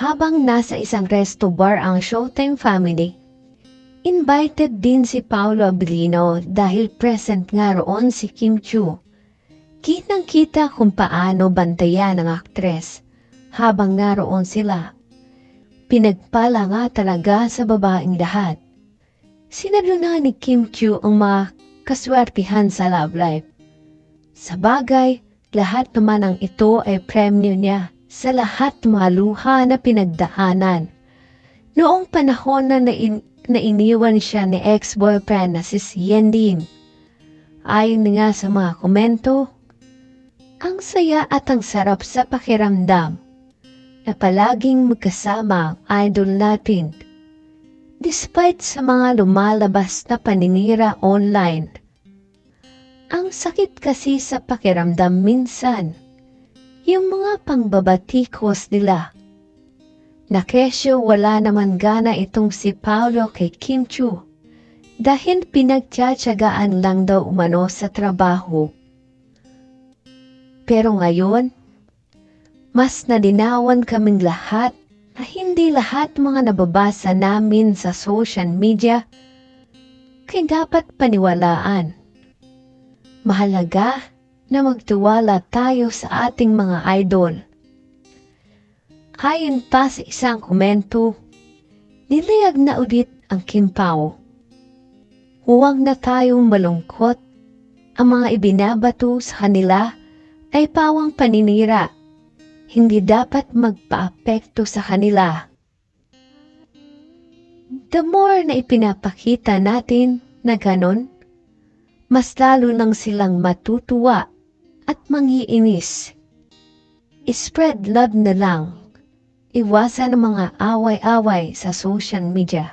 Habang nasa isang resto bar ang Showtime family, invited din si Paolo Abilino dahil present nga roon si Kim Chu. Kitang-kita kung paano bantayan ng aktres habang naroon sila. Pinagpala nga talaga sa babaeng lahat. Sinalo na ni Kim Chu ang mga kaswertihan sa love life. Sa bagay, lahat naman ang ito ay premyo niya sa lahat ng mga luha na pinagdaanan. Noong panahon na, nain, na iniwan siya ni ex-boyfriend na si Sien Din. Ayon nga sa mga komento, ang saya at ang sarap sa pakiramdam na palaging magkasama ang idol natin. Despite sa mga lumalabas na paninira online, ang sakit kasi sa pakiramdam minsan, yung mga pangbabatikos nila. Na kesyo wala naman gana itong si Paolo kay Kim Chu dahil pinagtsatsagaan lang daw umano sa trabaho. Pero ngayon, mas nadinawan kaming lahat na hindi lahat mga nababasa namin sa social media kay dapat paniwalaan. Mahalaga na magtiwala tayo sa ating mga idol. Ayon pa sa isang komento, nilayag na ulit ang Kim Pao. Huwag na tayong malungkot. Ang mga ibinabato sa kanila ay pawang paninira. Hindi dapat magpaapekto sa kanila. The more na ipinapakita natin na ganon, mas lalo nang silang matutuwa at mangiinis. Spread love na lang. Iwasan ang mga away-away sa social media.